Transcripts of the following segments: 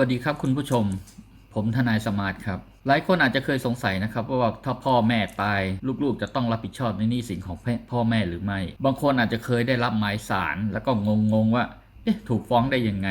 วัสดีครับคุณผู้ชม ผมทนายสมาร์ทครับ หลายคนอาจจะเคยสงสัยนะครับว่าถ้าพ่อแม่ตายลูกๆ จะต้องรับผิดชอบในหนี้สินของพ่อแม่หรือไม่ บางคนอาจจะเคยได้รับหมายสารแล้วก็งงๆว่าเอ๊ะถูกฟ้องได้ยังไง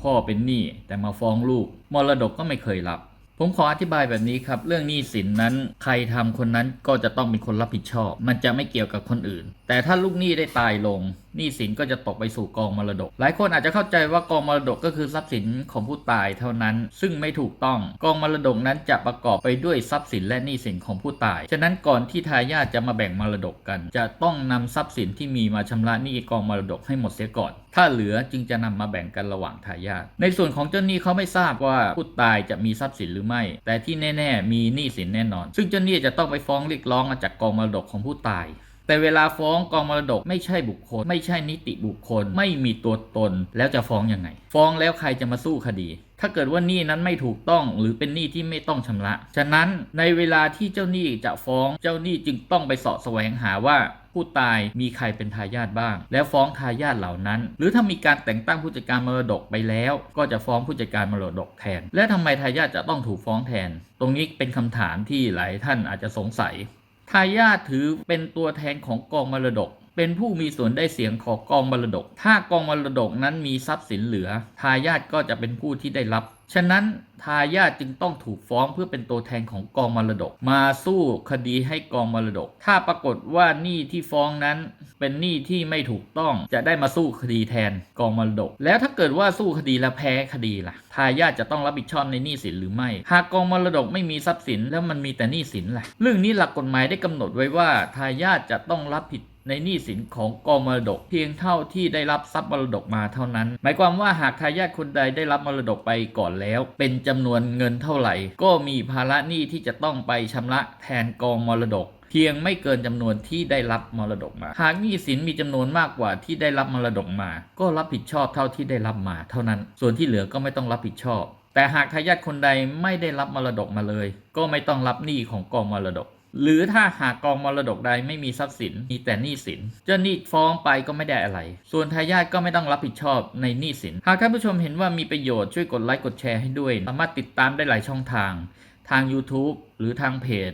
พ่อเป็นหนี้แต่มาฟ้องลูก มรดกก็ไม่เคยรับ ผมขออธิบายแบบนี้ครับ เรื่องหนี้สินนั้น ใครทำคนนั้นก็จะต้องเป็นคนรับผิดชอบ มันจะไม่เกี่ยวกับคนอื่น แต่ถ้าลูกหนี้ได้ตายลงหนี้สินก็จะตกไปสู่กองมรดก หลายคนอาจจะเข้าใจว่ากองมรดกก็คือทรัพย์สินของผู้ตายเท่านั้น ซึ่งไม่ถูกต้อง กองมรดกนั้นจะประกอบไปด้วยทรัพย์สินและหนี้สินของผู้ตาย ฉะนั้นก่อนที่ทายาทจะมาแบ่งมรดกกัน จะต้องนำทรัพย์สินที่มีมาชำระหนี้กองมรดกให้หมดเสียก่อน ถ้าเหลือจึงจะนำมาแบ่งกันระหว่างทายาท ในส่วนของเจ้าหนี้เขาไม่ทราบว่าผู้ตายจะมีทรัพย์สินหรือไม่ แต่ที่แน่ ๆ มีหนี้สินแน่นอน ซึ่งเจ้าหนี้จะต้องไปฟ้องเรียกร้องมาจากกองมรดกของผู้ตาย แต่เวลาฟ้องกองมรดกไม่ใช่บุคคล ไม่ใช่นิติบุคคล ไม่มีตัวตนแล้วจะฟ้องยังไง ฟ้องแล้วใครจะมาสู้คดี ถ้าเกิดว่าหนี้นั้นไม่ถูกต้องหรือเป็นหนี้ที่ไม่ต้องชำระ ฉะนั้นในเวลาที่เจ้าหนี้จะฟ้องเจ้าหนี้จึงต้องไปเสาะแสวงหาว่าผู้ตายมีใครเป็นทายาทบ้าง แล้วฟ้องทายาทเหล่านั้น หรือถ้ามีการแต่งตั้งผู้จัดการมรดกไปแล้ว ก็จะฟ้องผู้จัดการมรดกแทน และทำไมทายาทจะต้องถูกฟ้องแทน ตรงนี้เป็นคำถามที่หลายท่านอาจจะสงสัย ทายาทถือเป็นตัวแทนของกองมรดก เป็นผู้มีส่วนได้เสียงของกองมรดก ถ้ากองมรดกนั้นมีทรัพย์สินเหลือ ทายาทก็จะเป็นผู้ที่ได้รับ ฉะนั้นทายาทจึงต้องถูกฟ้องเพื่อเป็นตัวแทนของกองมรดก มาสู้คดีให้กองมรดก ถ้าปรากฏว่าหนี้ที่ฟ้องนั้นเป็นหนี้ที่ไม่ถูกต้องจะได้มาสู้คดีแทนกองมรดก แล้วถ้าเกิดว่าสู้คดีแล้วแพ้คดีล่ะ ทายาทจะต้องรับผิดชอบในหนี้สินหรือไม่ หากกองมรดกไม่มีทรัพย์สินแล้วมันมีแต่หนี้สินล่ะ เรื่องนี้หลักกฎหมายได้กำหนดไว้ว่าทายาทจะต้องรับผิด ในหนี้สินของกองมรดก เพียงเท่าที่ได้รับทรัพย์มรดกมาเท่านั้น หมายความว่าหากทายาทคนใดได้รับมรดกไปก่อนแล้ว เป็นจำนวนเงินเท่าไหร่ ก็มีภาระหนี้ที่จะต้องไปชำระแทนกองมรดกเพียงไม่เกินจำนวนที่ได้รับมรดกมา หากหนี้สินมีจำนวนมากกว่าที่ได้รับมรดกมา ก็รับผิดชอบเท่าที่ได้รับมา เท่านั้น ส่วนที่เหลือก็ไม่ต้องรับผิดชอบ แต่หากทายาทคนใดไม่ได้รับมรดกมาเลย ก็ไม่ต้องรับหนี้ของกองมรดก หรือถ้าหากกองมรดกใดไม่มีทรัพย์สินมีแต่หนี้สิน เจ้าหนี้ฟ้องไปก็ไม่ได้อะไร ส่วนทายาทก็ไม่ต้องรับผิดชอบในหนี้สิน หากท่านผู้ชมเห็นว่ามีประโยชน์ช่วยกดไลค์กดแชร์ให้ด้วย สามารถติดตามได้หลายช่องทาง ทาง YouTube หรือทางเพจ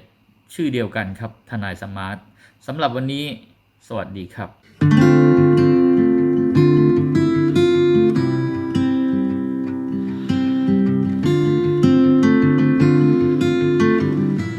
ชื่อเดียวกันครับทนายสมาร์ทสำหรับวันนี้ สวัสดีครับ